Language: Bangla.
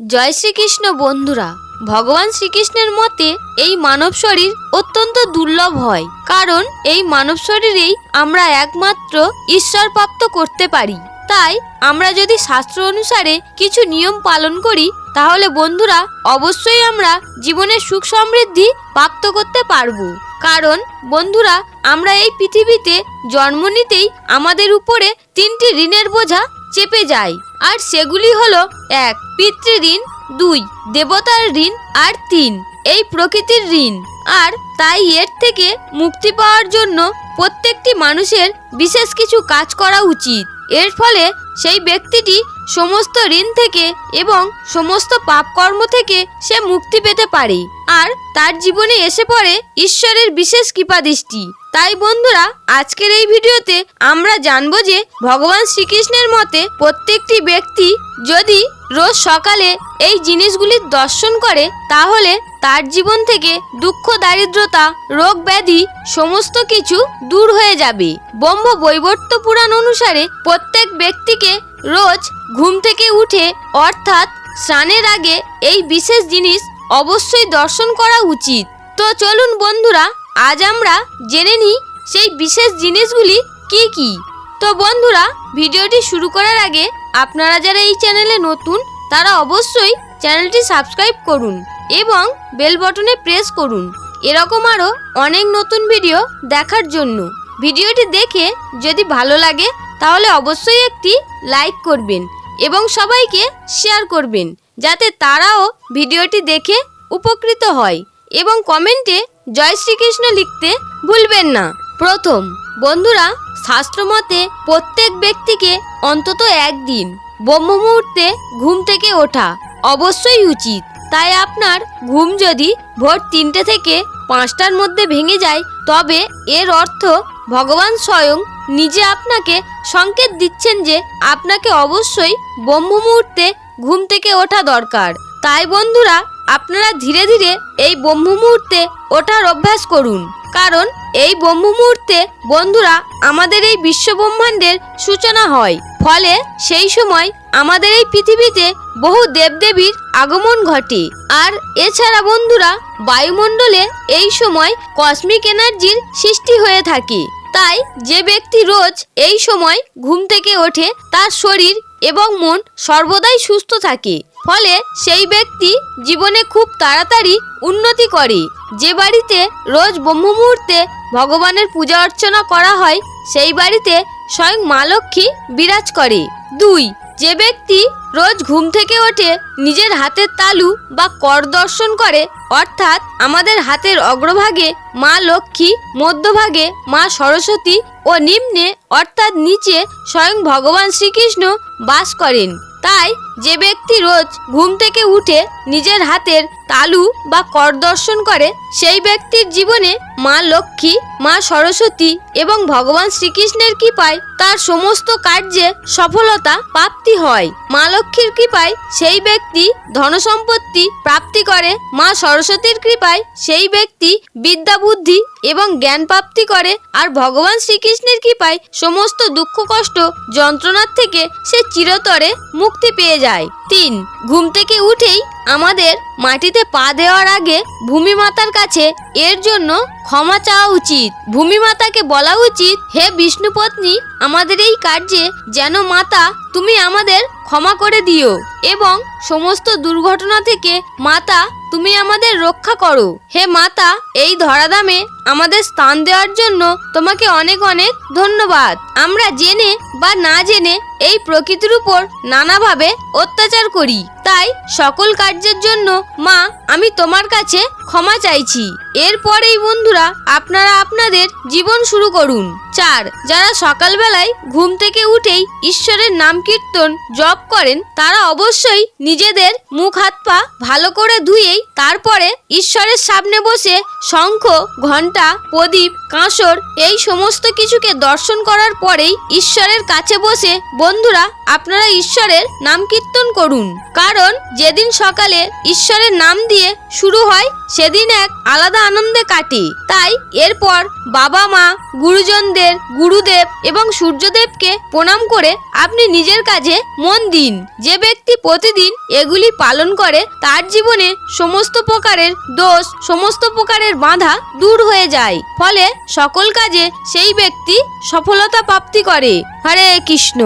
জয় শ্রীকৃষ্ণ বন্ধুরা, ভগবান শ্রীকৃষ্ণের মতে এই মানব শরীর অত্যন্ত দুর্লভ হয়, কারণ এই মানব শরীরেই আমরা একমাত্র ঈশ্বর প্রাপ্ত করতে পারি। তাই আমরা যদি শাস্ত্র অনুসারে কিছু নিয়ম পালন করি, তাহলে বন্ধুরা অবশ্যই আমরা জীবনের সুখ সমৃদ্ধি প্রাপ্ত করতে পারব। কারণ বন্ধুরা, আমরা এই পৃথিবীতে জন্ম নিতেই আমাদের উপরে তিনটি ঋণের বোঝা চেপে যায়। আর সেগুলি হলো এক পিতৃঋণ দুই, দেবতার ঋণ, আর তিন, এই প্রকৃতির ঋণ। আর তাই এর থেকে মুক্তি পাওয়ার জন্য প্রত্যেকটি মানুষের বিশেষ কিছু কাজ করা উচিত। এর ফলে সেই ব্যক্তিটি সমস্ত ঋণ থেকে এবং সমস্ত পাপকর্ম থেকে সে মুক্তি পেতে পারে। আর তার জীবনে এসে পড়ে ঈশ্বরের বিশেষ কৃপাদৃষ্টি তাই বন্ধুরা, আজকের এই ভিডিওতে আমরা জানব যে ভগবান শ্রীকৃষ্ণের মতে প্রত্যেকটি ব্যক্তি যদি রোজ সকালে এই জিনিসগুলির দর্শন করে, তাহলে তার জীবন থেকে দুঃখ, দারিদ্রতা, রোগ ব্যাধি সমস্ত কিছু দূর হয়ে যাবে। ব্রহ্ম বৈবর্ত পুরাণ অনুসারে প্রত্যেক ব্যক্তিকে রোজ ঘুম থেকে উঠে, অর্থাৎ স্নানের আগে এই বিশেষ জিনিস অবশ্যই দর্শন করা উচিত। তো চলুন বন্ধুরা, আজ আমরা জেনে নিই সেই বিশেষ জিনিসগুলি কি কি। তো বন্ধুরা, ভিডিওটি শুরু করার আগে আপনারা যারা এই চ্যানেলে নতুন, তারা অবশ্যই চ্যানেলটি সাবস্ক্রাইব করুন এবং বেল বটনে প্রেস করুন। এরকম আরও অনেক নতুন ভিডিও দেখার জন্য। ভিডিওটি দেখে যদি ভালো লাগে, তাহলে অবশ্যই একটি লাইক করবেন এবং সবাইকে শেয়ার করবেন। যাতে তারাও ভিডিওটি দেখে উপকৃত হয় এবং কমেন্টে জয় শ্রীকৃষ্ণ লিখতে ভুলবেন না। প্রথম, বন্ধুরা, শাস্ত্রমতে প্রত্যেক ব্যক্তিকে অন্তত একদিন ব্রহ্ম মুহূর্তে ঘুম থেকে ওঠা অবশ্যই উচিত। তাই আপনার ঘুম যদি ভোর তিনটে থেকে পাঁচটার মধ্যে ভেঙে যায়, তবে এর অর্থ ভগবান স্বয়ং নিজে আপনাকে সংকেত দিচ্ছেন যে আপনাকে অবশ্যই ব্রহ্ম মুহূর্তে ঘুম থেকে ওঠা দরকার। তাই বন্ধুরা, আপনারা ধীরে ধীরে এই ব্রহ্ম মুহূর্তে ওঠার অভ্যাস করুন। কারণ এই ব্রহ্ম মুহূর্তে বন্ধুরা, আমাদের এই বিশ্বব্রহ্মাণ্ডের সূচনা হয়। ফলে সেই সময় আমাদের এই পৃথিবীতে বহু দেবদেবীর আগমন ঘটে। আর এছাড়া বন্ধুরা, বায়ুমণ্ডলে এই সময় কসমিক এনার্জির সৃষ্টি হয়ে থাকে। তাই যে ব্যক্তি রোজ এই সময় ঘুম থেকে ওঠে, তার শরীর এবং মন সর্বদাই সুস্থ থাকে। ফলে সেই ব্যক্তি জীবনে খুব তাড়াতাড়ি উন্নতি করে। যে বাড়িতে রোজ ব্রহ্ম মুহূর্তে ভগবানের পূজা অর্চনা করা হয়, সেই বাড়িতে স্বয়ং মা লক্ষ্মী বিরাজ করে। দুই, যে ব্যক্তি রোজ ঘুম থেকে ওঠে নিজের হাতের তালু বা কর দর্শন করে, অর্থাৎ আমাদের হাতের অগ্রভাগে মা লক্ষ্মী, মধ্যভাগে মা সরস্বতী ও নিম্নে, অর্থাৎ নিচে, স্বয়ং ভগবান শ্রীকৃষ্ণ বাস করেন। তাই যে ব্যক্তি রোজ ঘুম থেকে উঠে নিজের হাতের তালু বা কর দর্শন করে, সেই ব্যক্তির জীবনে মা লক্ষ্মী, মা সরস্বতী এবং ভগবান শ্রীকৃষ্ণের কৃপায় তার সমস্ত কার্যে সফলতা প্রাপ্তি হয়। মা লক্ষ্মীর কৃপায় সেই ব্যক্তি ধনসম্পত্তি প্রাপ্তি করে, মা সরস্বতীর কৃপায় সেই ব্যক্তি বিদ্যা বুদ্ধি এবং জ্ঞান প্রাপ্তি করে আর ভগবান শ্রীকৃষ্ণের কৃপায় সমস্ত দুঃখ কষ্ট যন্ত্রণার থেকে সে চিরতরে মুক্তি পেয়ে যায়। তিন, ঘুম থেকে উঠেই আমাদের মাটিতে পা দেওয়ার আগে ভূমি মাতার কাছে এর জন্য ক্ষমা চাওয়া উচিত। ভূমি মাতাকে বলা উচিত, হে বিষ্ণুপত্নী, আমাদের এই কার্যে যেন মাতা, তুমি আমাদের ক্ষমা করে দিও এবং সমস্ত দুর্ঘটনা থেকে মাতা, তুমি আমাদের রক্ষা করো। হে মাতা, এই ধরাধামে আমাদের স্থান দেওয়ার জন্য তোমাকে অনেক অনেক ধন্যবাদ। আমরা জেনে বা না জেনে এই প্রকৃতির উপর নানাভাবে অত্যাচার করি। তাই সকল কার্যের জন্য, মা, আমি তোমার কাছে ক্ষমা চাইছি। এরপরেই বন্ধুরা, আপনারা আপনাদের জীবন শুরু করুন। চার, যারা সকালবেলায় ঘুম থেকে উঠেই ঈশ্বরের নাম কীর্তন জপ করেন, তারা অবশ্যই নিজেদের মুখ, হাত, পা ভালো করে ধুয়েই তারপরে ঈশ্বরের সামনে বসে শঙ্খ ঘণ্টা প্রদীপ কাঁসর এই সমস্ত কিছুকে দর্শন করার পরেই ঈশ্বরের কাছে বসে, বন্ধুরা, আপনারা ঈশ্বরের নাম কীর্তন করুন। কারণ যেদিন সকালে ঈশ্বরের নাম দিয়ে শুরু হয়, সেদিন এক আলাদা আনন্দে কাটে। তাই এরপর বাবা মা, গুরুজনদের, গুরুদেব এবং সূর্যদেবকে প্রণাম করে আপনি নিজের কাজে মন দিন। যে ব্যক্তি প্রতিদিন এগুলি পালন করে, তার জীবনে সমস্ত প্রকারের দোষ, সমস্ত প্রকারের বাধা দূর হয়ে যায়। ফলে সকল কাজে সেই ব্যক্তি সফলতা প্রাপ্তি করে। হরে কৃষ্ণ।